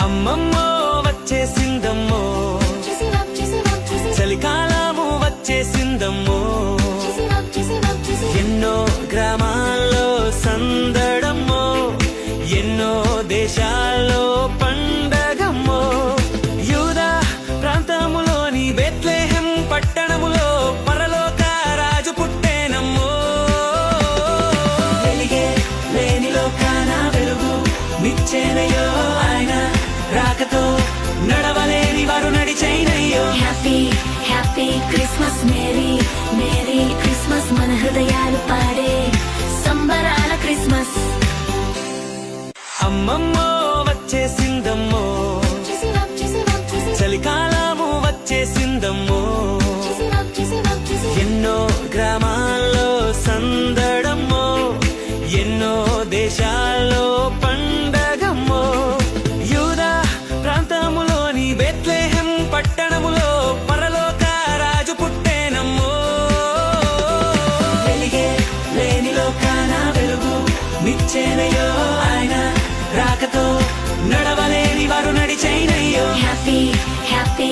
అమ్మమ్మో వచ్చేసిందమ్మో. చలికాలము వచ్చేసిందమ్మో. ఎన్నో గ్రామాల్లో సందడమ్మో. ఎన్నో దేశాల్లో పండగమ్మో. యూదా ప్రాంతములోని బెత్లేహం పట్టణములో పరలోక రాజు పుట్టేనమ్మో. వెలిగే లేని లోకాన వెలుగు నిచ్చేనయో నడిచైనయ్యో. Happy happy Christmas merry merry Christmas మన హృదయాలు పాడే సంబరాల క్రిస్మస్. అమ్మమ్మో వచ్చేసిందమ్మో చలికాలము వచ్చేసిందమ్మో. ఎన్నో గ్రామాల్లో సందడమ్మో. ఎన్నో దేశాల్లో నిచ్చేనయ్యో ఆయన రాకతో నడవలేని వారు నడిచైనయ్యో హ్యాపీ హ్యాపీ